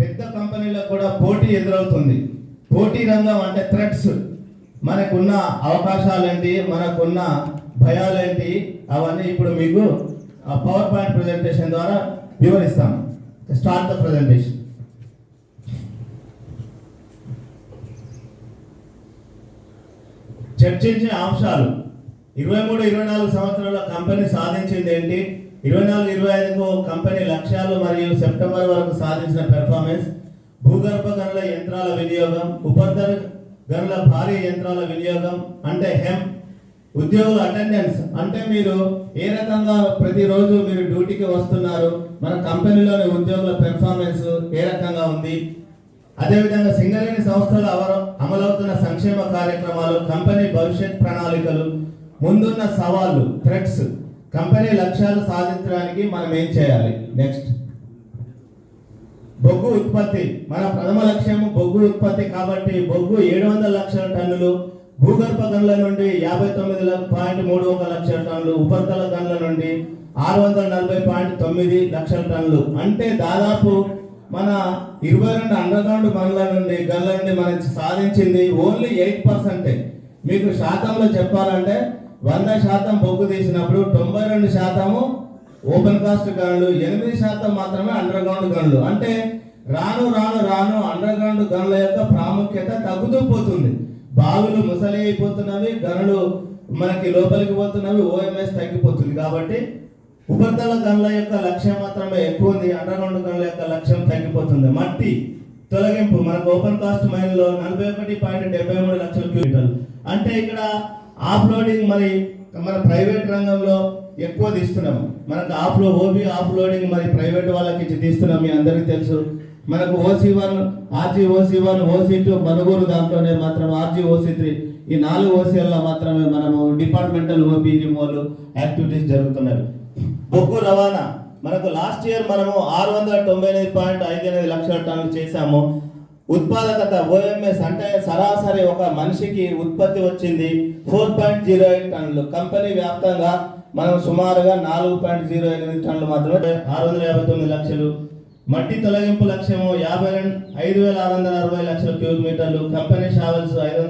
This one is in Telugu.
పెద్ద కంపెనీలకు కూడా పోటీ ఎదురవుతుంది. పోటీ రంగం అంటే థ్రెట్స్ మనకున్న అవకాశాలు ఏంటి మనకున్న భయాలు ఏంటి అవన్నీ ఇప్పుడు మీకు పవర్ పాయింట్ ప్రజెంటేషన్ ద్వారా వివరిస్తాం. స్టార్ట్ ద ప్రజెంటేషన్ చర్చించిన అంశాలు. ఇరవై మూడు ఇరవై నాలుగు సంవత్సరాల కంపెనీ సాధించింది ఏంటి? ఇరవై నాలుగు ఇరవై ఐదుకు కంపెనీ లక్ష్యాలు మరియు సెప్టెంబర్ వరకు సాధించిన పెర్ఫార్మెన్స్ భూగర్భ గనుల యంత్రాల వినియోగం ఉపరితల గనుల భారీ యంత్రాల వినియోగం అంటే హెమ్ ఉద్యోగుల అటెండెన్స్ అంటే మీరు ఏ రకంగా ప్రతిరోజు మీరు డ్యూటీకి వస్తున్నారు మన కంపెనీలోని ఉద్యోగుల పెర్ఫార్మెన్స్ ఏ రకంగా ఉంది? అదేవిధంగా సింగరేణి సంస్థలు అవర అమలవుతున్న సంక్షేమ కార్యక్రమాలు కంపెనీ భవిష్యత్ ప్రణాళికలు ముందున్న సవాళ్ళు థ్రెట్స్ కంపెనీ లక్ష్యాలు సాధించడానికి మనం ఏం చేయాలి? నెక్స్ట్ బొగ్గు ఉత్పత్తి. మన ప్రథమ లక్ష్యం బొగ్గు ఉత్పత్తి కాబట్టి బొగ్గు ఏడు వందల లక్షల టన్నులు భూగర్భ గనుల నుండి యాభై తొమ్మిది పాయింట్ మూడు ఒక లక్షల టన్నులు ఉపరితల గనుల నుండి ఆరు వందల నలభై పాయింట్ తొమ్మిది లక్షల టన్నులు. అంటే దాదాపు మన ఇరవై రెండు అండర్గ్రౌండ్ గనుల నుండి గనుల నుండి మనం సాధించింది ఓన్లీ ఎయిట్ పర్సెంటే మీకు శాతంలో చెప్పాలంటే వంద శాతం బొగ్గు తీసినప్పుడు తొంభై రెండు శాతము ఓపెన్ కాస్ట్ గనులు ఎనిమిది శాతం మాత్రమే అండర్ గ్రౌండ్ గనులు. అంటే రాను రాను రాను అండర్ గ్రౌండ్ గనుల యొక్క ప్రాముఖ్యత తగ్గుతూ పోతుంది. బావులు ముసలి అయిపోతున్నవి గనులు మనకి లోపలికి పోతున్నవి ఓఎంఎస్ తగ్గిపోతుంది కాబట్టి ఉపరితల గనుల యొక్క లక్ష్యం మాత్రమే ఎక్కువ ఉంది అండర్ గ్రౌండ్ గనుల యొక్క లక్ష్యం తగ్గిపోతుంది. మట్టి తొలగింపు. మనకు ఓపెన్ కాస్ట్ మైన్లో నలభై ఒకటి పాయింట్ డెబ్బై మూడు లక్షల క్యూబిటల్ అంటే ఇక్కడ ఆఫ్లోడింగ్ మరి మన ప్రైవేట్ రంగంలో ఎక్కువ తీస్తున్నాము మనకు ఆఫ్లో ఓబీ ఆఫ్ లోడింగ్ మరి ప్రైవేట్ వాళ్ళకి ఇచ్చి తీస్తున్నాం మీ అందరికీ తెలుసు. మనకు OC one RG OC one OC two Manugolu దాంట్లోనే మాత్రం ఆర్జీ ఓసీ త్రీ ఈ నాలుగు ఓసీల్లో మాత్రమే మనము డిపార్ట్మెంటల్ ఓబీ రిమోల్ యాక్టివిటీస్ జరుగుతున్నాయి బొగ్గు రవాణా. మనకు లాస్ట్ ఇయర్ మనము ఆరు వందల తొంభై ఎనిమిది పాయింట్ ఐదు ఎనిమిది లక్షల టన్నులు చేశాము. ఉత్పాదకత ఓఎంఎస్ అంటే సరాసరి ఒక మనిషికి ఉత్పత్తి వచ్చింది ఫోర్ పాయింట్ జీరో ఎయిట్ టన్నులు. కంపెనీ వ్యాప్తంగా మనం సుమారుగా నాలుగు పాయింట్ జీరో ఎనిమిది టన్నులు మాత్రమే ఆరు వందల యాభై తొమ్మిది లక్షలు. మట్టి తొలగింపు లక్ష్యము యాభై రెండు ఐదు వేల ఆరు వందల అరవై లక్షల క్యూబిక్ మీటర్లు. కంపెనీ షావెల్స్ ఐదు